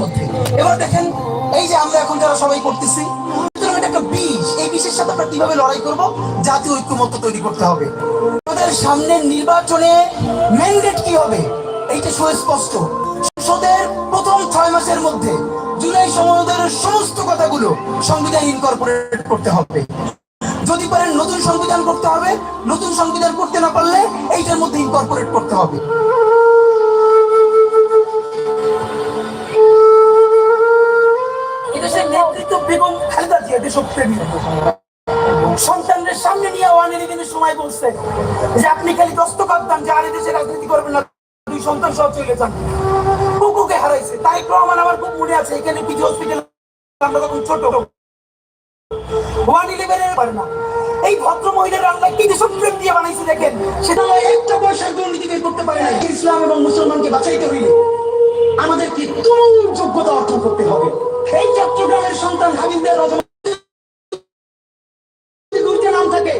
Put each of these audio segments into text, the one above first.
মধ্যে। এবার দেখেন, এই যে আমরা এখন যারা সবাই করতেছি এটা একটা এই সাথে আমরা কীভাবে লড়াই করব? জাতীয় ঐক্যমত্য তৈরি করতে হবে। আমাদের সামনের নির্বাচনে ম্যান্ডেট কি হবে? এইটা সুস্পষ্ট। সংসদের প্রথম ছয় মাসের মধ্যে জুলাই সময়ের সমস্ত কথাগুলো সংবিধান ইনকর্পোরেট করতে হবে। যদি পারেন নতুন সংবিধান করতে হবে, নতুন সংবিধান করতে না পারলে এইটার মধ্যে ইনকর্পোরেট করতে হবে। দেশপ্রেমী সন্তানদের সামনে নিয়ে ওয়ান ইলেভেনের সময় বলছে, যে আপনি খালি দস্তখত দেন যে আর দেশে রাজনীতি করবেন না, দুই সন্তান সহ চলে যান। কুকুকে হারাইছে, তাই রহমান আমার খুব মনে আছে, এখানে পিজি হসপিটাল আমরা তখন ছোট, ওয়ান ইলেভেনের পারে না, এই ভদ্র মহিলার আল্লাহ কি দেশপ্রেম দিয়ে বানাইছে দেখেন? সেটা একটা পয়সার দুর্নীতি বের করতে পারে না, ইসলাম এবং মুসলমানকে বাঁচাইতে হইলে। আমাদেরকে তুমুল যোগ্যতা অর্জন করতে হবে। এই চট্টগ্রামের সন্তান হাবিবদের দুইটা নাম থাকে।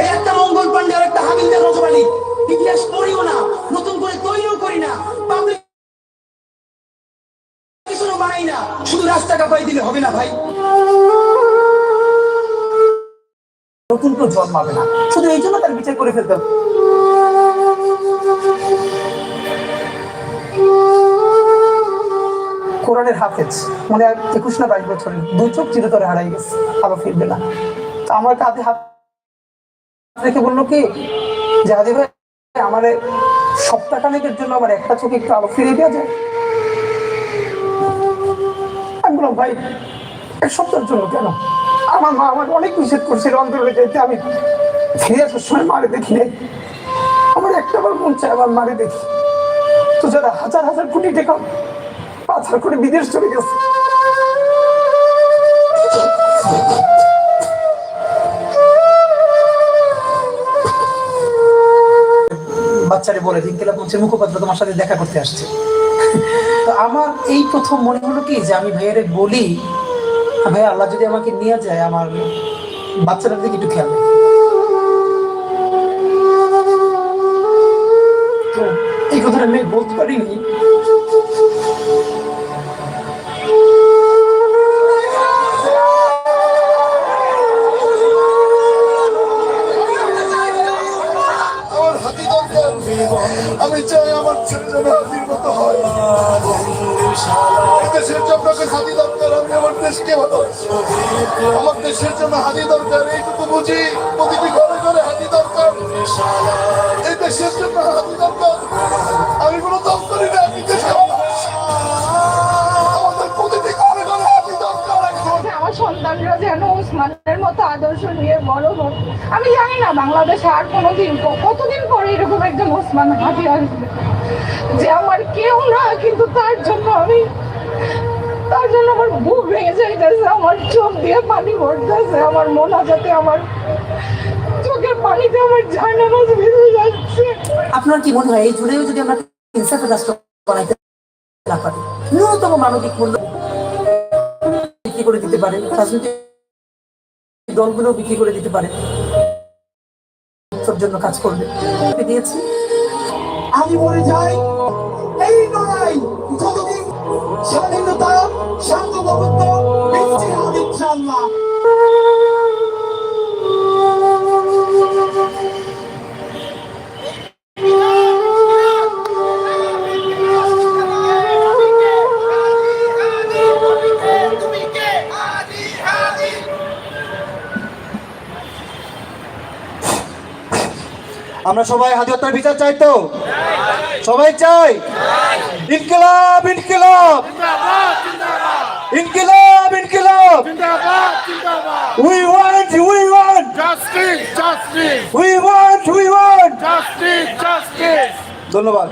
এই একটা মঙ্গল আর একটা ইতিহাস পড়িও না, নতুন করে তৈরিও করি না শুধু রাস্তা কাপাই দিলে হবে না ভাই। নতুন তার বিচার করে হাফেজ মানে আর একুশ না বাইশ বছর দু চোখ চিরতরে হারাই গেছে, আবার ফিরবে না। তো আমার কাঁধে হাত রেখে বলল কি যে হাদি ভাই, আমার সপ্তাহখানেকের জন্য আমার একটা চোখে একটু আলো ফিরিয়ে দেওয়া যায়। আমি বললাম, ভাই, এক সপ্তাহের জন্য কেন? আমার মা আমাকে অনেক নিষেধ করছিল অন্তরে যেতে, আমি ফিরে আসার সময় মারে দেখি নাই। আমার একটা বার মন চায় আবার মারে দেখি। তো যারা হাজার হাজার কোটি টাকা পাচার করে বিদেশ চলে গেছে। বাচ্চারে বলে রিঙ্কেলা বলছে, মুখপাত্র তোমার সাথে দেখা করতে আসছে। তো আমার এই প্রথম মনে হলো কি, যে আমি ভাইয়ারে বলি ভাই আল্লাহ যদি আমাকে নিয়ে যায়, আমার বাচ্চাটার দিকে একটু খেয়াল তো এই কথাটা আমি বলতে পারিনি। দেশের জন্য হাতি দরকার, এইটুকু বুঝি, প্রতিটি ঘরে ঘরে হাজি দরকার। এই দেশের জন্য হাতি দরকার। আমি কোনো দম করি না, আমি দেশে আমার সন্তানরা যেন ওসমানের মতো আদর্শ নিয়ে বড় হোক। আমি জানি না, বাংলাদেশে আর কোনোদিন কতদিন পরে এরকম একজন ওসমান হাতি আসবে। যে আমার কেউ না, কিন্তু তার জন্য আমি তার জন্য আমার বুক ভেঙে যাইতেছে আমার চোখ দিয়ে পানি পড়তেছে আমার মনে যাতে আমার চোখের পানিতে আমার জানামাজ ভেসে যাচ্ছে। আপনার কি মনে হয় এই জুড়েও যদি আমরা ইনসাফের রাষ্ট্র বানাইতে না পারি ন্যূনতম মানবিক মূল্য বিক্রি করে দিতে পারে রাজনৈতিক দলগুলো বিক্রি করে দিতে পারে সব জন্য কাজ করবে। দিয়েছি। আমি মরে যাই। আমরা সবাই হাজি হত্যার বিচার চাই তো? সবাই চাই? ইনকিলাব ইনকিলাব। ইনকিলাব। ইনকিলাব we want we want Justice, justice, we want we want justice, justice. ধন্যবাদ।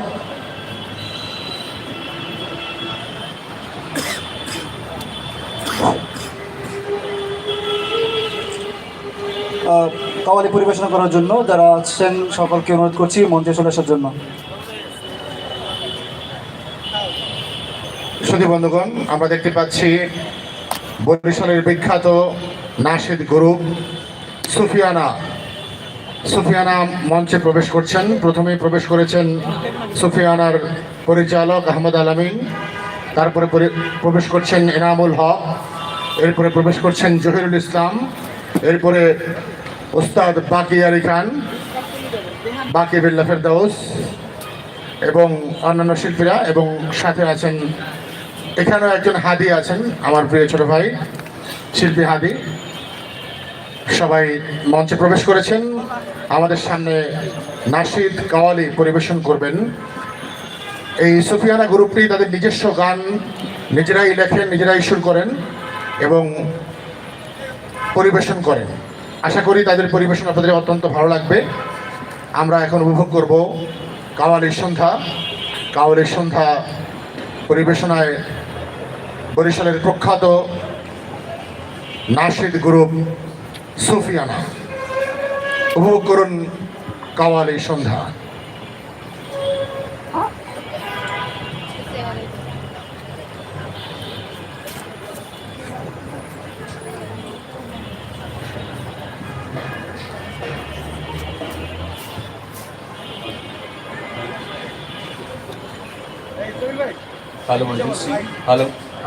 কাওয়ালি পরিবেশনা করার জন্য যারা আছেন সকলকে অনুরোধ করছি মঞ্চে চলে আসার জন্য। সুধী বন্ধুগণ আমরা দেখতে পাচ্ছি বরিশালের বিখ্যাত নাশিদ গ্রুপ, সুফিয়ানা। সুফিয়ানা মঞ্চে প্রবেশ করছেন। প্রথমেই প্রবেশ করেছেন সুফিয়ানার পরিচালক আহমদ আলামিন। তারপরে পরে- প্রবেশ করছেন এনামুল হক। এরপরে প্রবেশ করছেন জহিরুল ইসলাম। এরপরে ওস্তাদ বাকি আলী খান, বাকি বিল্লা ফেরদাউস এবং অন্যান্য শিল্পীরা এবং সাথে আছেন এখানেও একজন হাদি আছেন, আমার প্রিয় ছোট ভাই, শিল্পী হাদি। সবাই মঞ্চে প্রবেশ করেছেন। আমাদের সামনে নাশিদ কাওয়ালি পরিবেশন করবেন। এই সুফিয়ানা গ্রুপটি তাদের নিজস্ব গান নিজেরাই লেখেন, নিজেরাই সুর করেন এবং পরিবেশন করেন। আশা করি তাদের পরিবেশন আপনাদের অত্যন্ত ভালো লাগবে। আমরা এখন উপভোগ করব কাওয়ালির সন্ধ্যা। কাওয়ালির সন্ধ্যা পরিবেশনায় বরিশালের প্রখ্যাত নাশিদ গ্রুপ সুফিয়ানা। উপভোগ করুন কাওয়ালি সন্ধ্যা। হ্যালো মঞ্জুশ্রী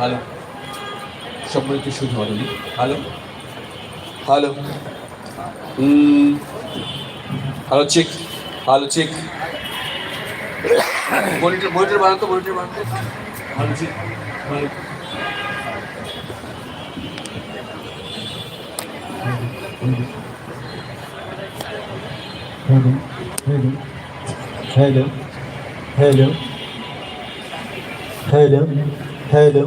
হ্যালো সম্মানিত সুধী মণ্ডলী hello hello hello check hello check monitor monitor বানান তো? মনিটর বানান hello check hello hello, hello, hello, hello, hello, hello,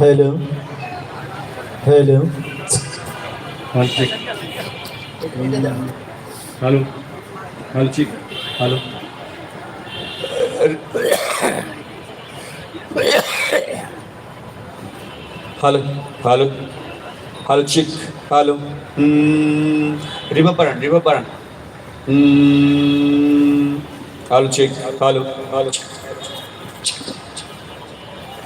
hello. Hello check hello hello check hello hello hello hello check hello reverb Parana Riva Parana hello check hello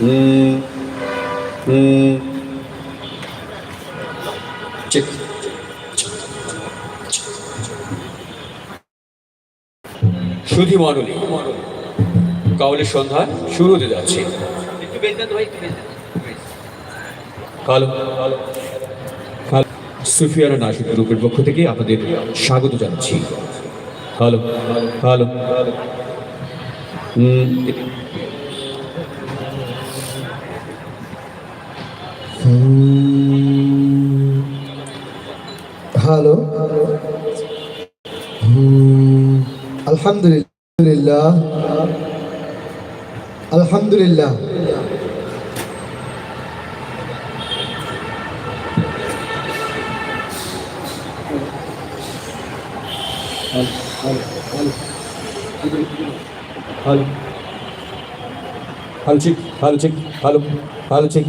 check সুধি মণ্ডলী কাউলের সন্ধ্যা শুরু হতে যাচ্ছে কালো সুফিয়ানা নাসিক গ্রুপের পক্ষ থেকে আপনাদের স্বাগত জানাচ্ছি hello hello hmm hello hmm, আলহামদুলিল্লাহ আলহামদুলিল্লাহ hello hello check hello check hello hello check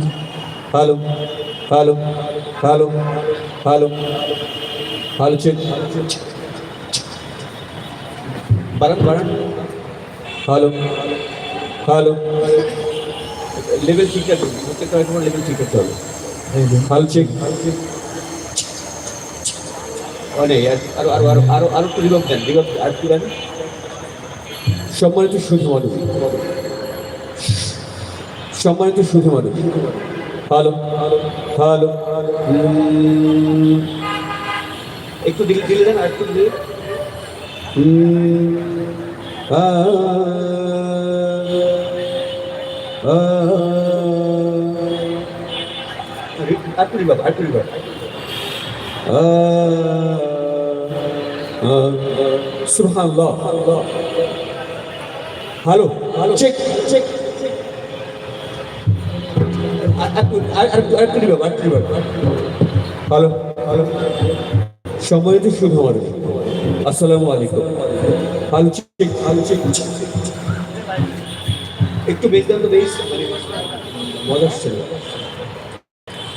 hello hello hello hello hello check বাড়ান বাড়ান। হ্যালো হ্যালো লেভেল ঠিক আছে প্রত্যেকটা তোমার লেভেল ঠিক করতে হবে। হ্যালো চেক অনেক আরও আরও আরও আরও আরও একটু রিভাব দেন রিভাব আর একটু দেন। সম্মানিত সুধী মানুষ। সম্মানিত সুধী মানুষ। হ্যালো হ্যালো উম, একটু দিলে দিলে দেন আর একটু দিলে উম, আ, আ, আর একটু রিভাব আর একটু রিভাব সুবহানাল্লাহ hello hello check check hello hello সম্মানিত শুভ মানুষ আসসালামু আলাইকুম হ্যালো চেক হ্যালো চেক একটু বেশ দেন তো bass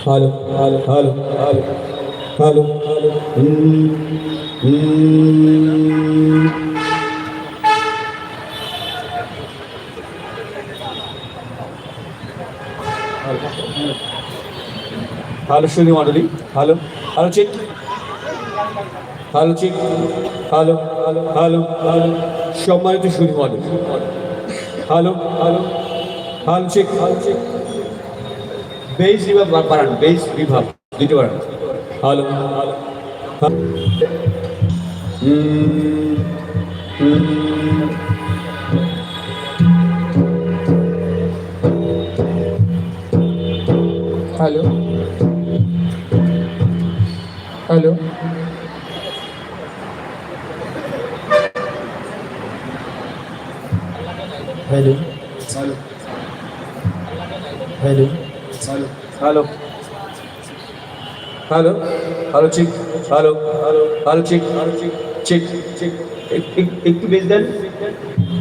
hello hello hello hello hello hello hmm hmm hello সুধি মণ্ডলী hello hello check hello check hello hello hello hello সম্মানিত সুধি মণ্ডলী hello hello hello check hello check bass reverb বাড়ান বেস রিভাব দুটো বাড়ান hello hello hmm hello. Hello. Hello. Hello. Hello. Hello hello check. Hello. Hello. Hello check. Check. Check. একটু বেশ দেন।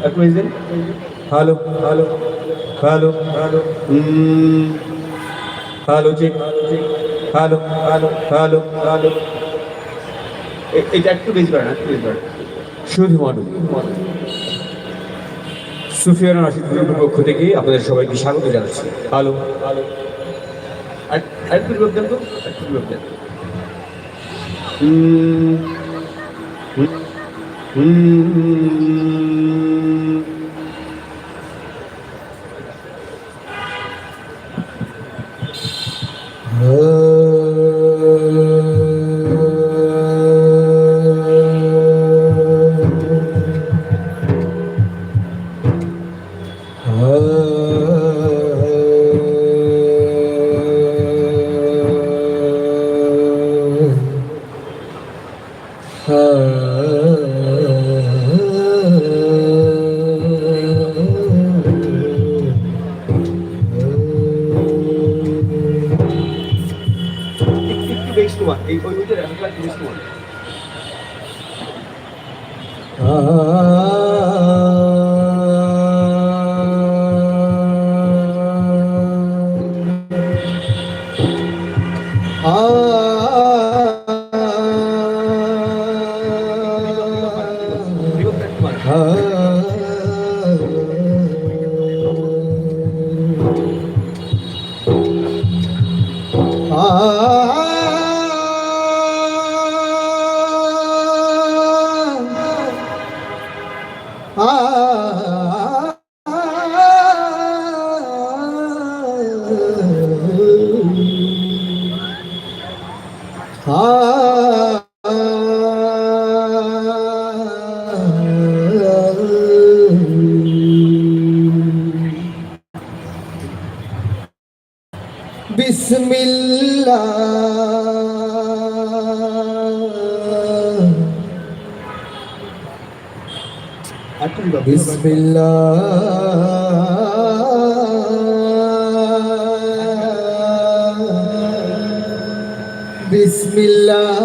একটু বেশ দেন। Hello. Hello. Hello. Hello. Hmm hello check. Hello hello hello hello এটা একটু বেশ করেন একটু বেশ করেন শুধু মডেল সুফিয়ান রাশিদ গ্রুপের পক্ষ থেকে আপনাদের সবাইকে স্বাগত জানাচ্ছি। হ্যালো হ্যালো আরেকটু গ্রুপ দেন তো আরেকটু গ্রুপ দেন। হুম, হুম, Ah. রিভাব বিসমিল্লাহ বিসমিল্লাহ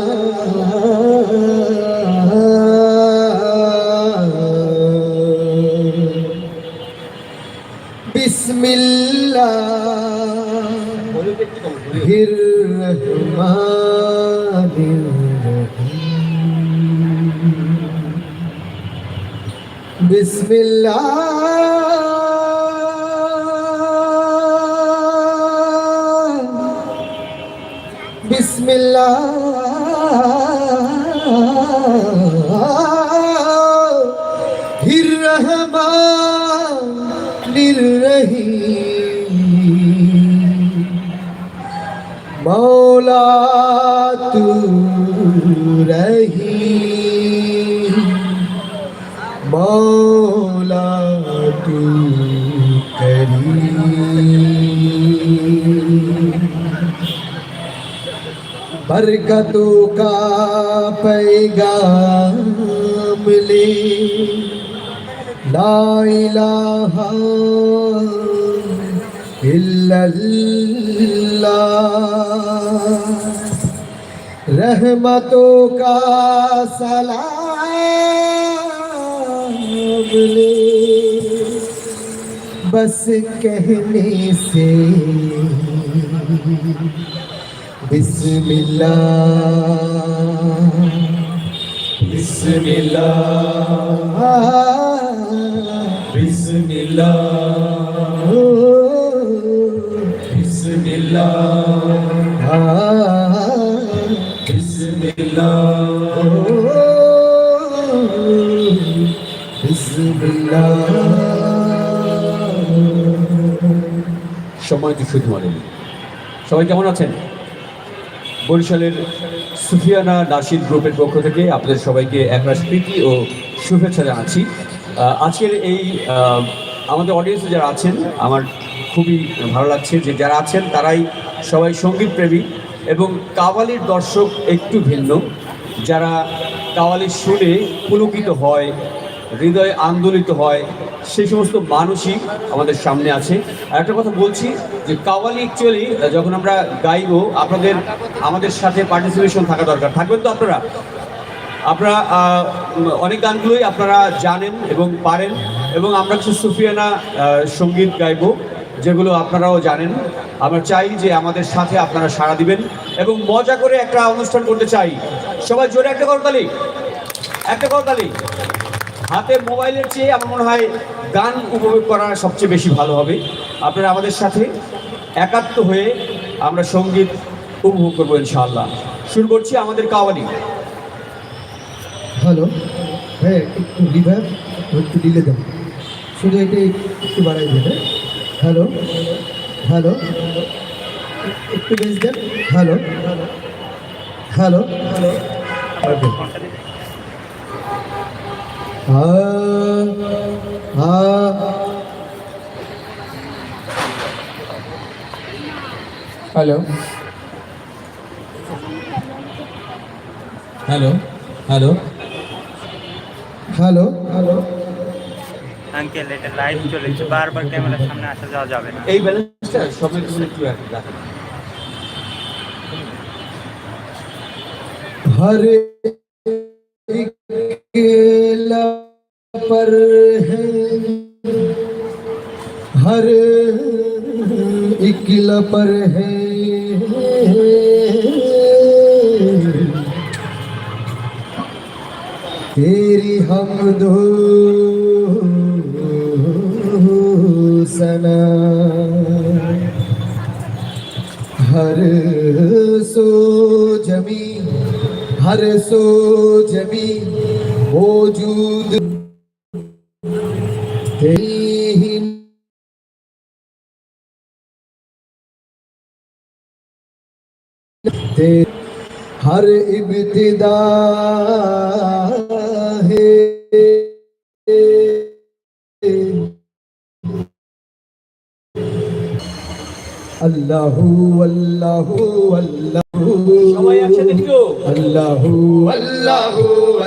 في الله بسم الله الرحمن الرحيم مولا تو رحیم مولا बरकतों का पैगाम ले ला इलाहा इल्लल्लाह रहमतों का सलाम ले बस कहने से বিসমিল্লাহ। বিসমিল্লাহ। বিসমিল্লাহ। বিসমিল্লাহ। বিসমিল্লাহ। বিসমিল্লাহ। সময় কি শুধু সবাই কেমন আছেন? বরিশালের সুফিয়ানা নাসির গ্রুপের পক্ষ থেকে আপনাদের সবাইকে একরাশ প্রীতি ও শুভেচ্ছা জানাচ্ছি। আজকের এই আমাদের অডিয়েন্সে যারা আছেন, আমার খুবই ভালো লাগছে যে যারা আছেন, তারাই সবাই সংগীত প্রেমী এবং কাওয়ালির দর্শক একটু ভিন্ন। যারা কাওয়ালি শুনে পুলকিত হয়, হৃদয় আন্দোলিত হয় সেই সমস্ত মানুষই আমাদের সামনে আছে। আর একটা কথা বলছি যে কাওয়ালি অ্যাকচুয়ালি যখন আমরা গাইব, আপনাদের, আমাদের সাথে পার্টিসিপেশন থাকা দরকার। থাকবেন তো আপনারা? আপনারা অনেক গানগুলোই আপনারা জানেন এবং পারেন এবং আমরা কিছু সুফিয়ানা সংগীত গাইব, যেগুলো আপনারাও জানেন। আমরা চাই যে আমাদের সাথে আপনারা সাড়া দিবেন এবং মজা করে একটা অনুষ্ঠান করতে চাই। সবাই জোরে একটা করতালি একটা করতালি হাতে মোবাইলের চেয়ে আমার মনে হয় গান উপভোগ করা সবচেয়ে বেশি ভালো হবে। আপনারা আমাদের সাথে একাত্ম হয়ে আমরা সংগীত উপভোগ করব ইনশাআল্লাহ। শুরু করছি আমাদের কাওয়ালি। হ্যালো হ্যাঁ একটু রিভার একটু ডিলে দেন শুধু এটা একটু বাড়াই দেবে। হ্যালো হ্যালো, একটু বেশ দেন। Hello hello hello. আ হ্যাঁ। Hello. Hello. Hello. Hello. Hello. Uncle এটা লাইভ চলেছে। বারবার ক্যামেরার সামনে আসা যাওয়া যাবে না। এই ব্যালেন্সটা সবাই একটু রাখেন हरे पर है। हर एक पर है। तेरी हम दो सना। हर सो जमी, हर सो जमी मौजूद हर इब्तिदा है अल्लाह अल्लाह अल्लाह अल्लाह अल्लाह अल्लाह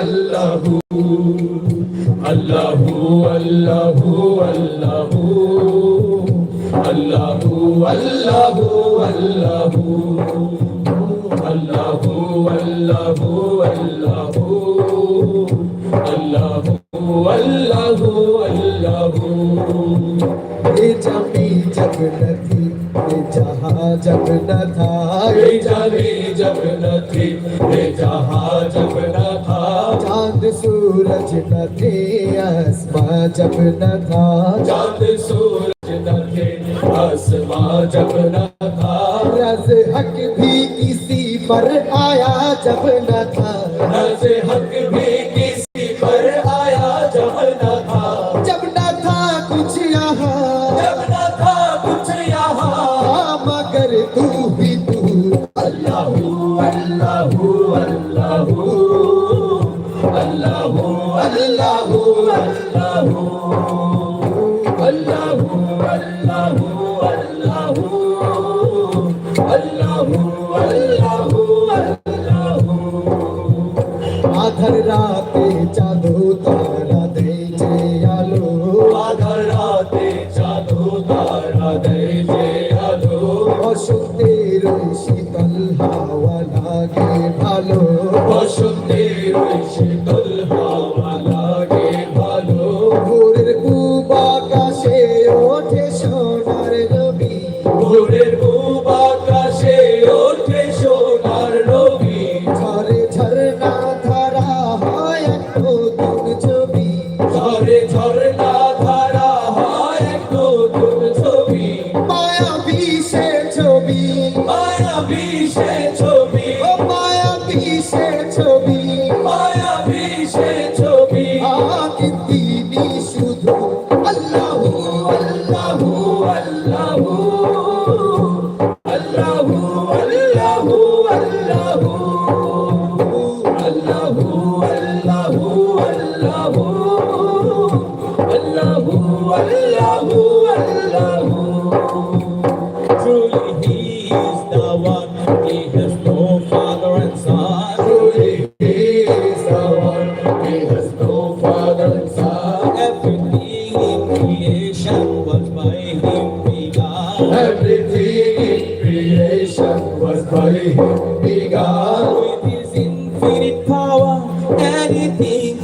अल्लाह अल्लाह अल्लाह अल्लाह अल्लाह अल्लाह जमी जब न थी ये जहाँ जब न था ये जमी जब न थी ये जहाँ जब न था चांद सूरज न थे आसमां जब न था चांद सूरज न थे आसमां जब न था रज हक भी किसी पर आया जब न था। हक भी আধার রাতে was funny. Big eyes. With his infinite power, anything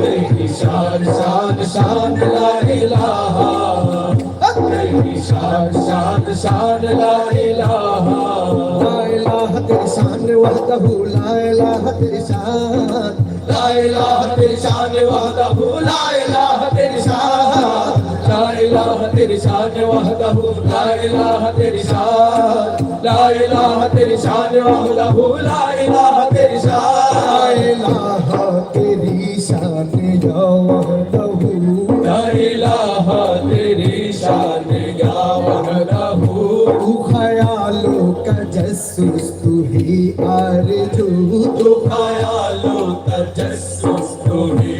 मेरी शान शान शान ला इलाहा मेरी शान शान शान ला इलाहा ला इलाहा तेरी शान वहदहू ला इलाहा तेरी शान ला इलाहा तेरी शान वहदहू ला इलाहा तेरी शान لا إله تیری شان وحدہ لا إله تیری شان لا إله تیری شان وحدہ لا إله تیری شان لا إله تیری ख्यालों का जसूस तू ही आरजू तू ख्यालों का जसूस तू ही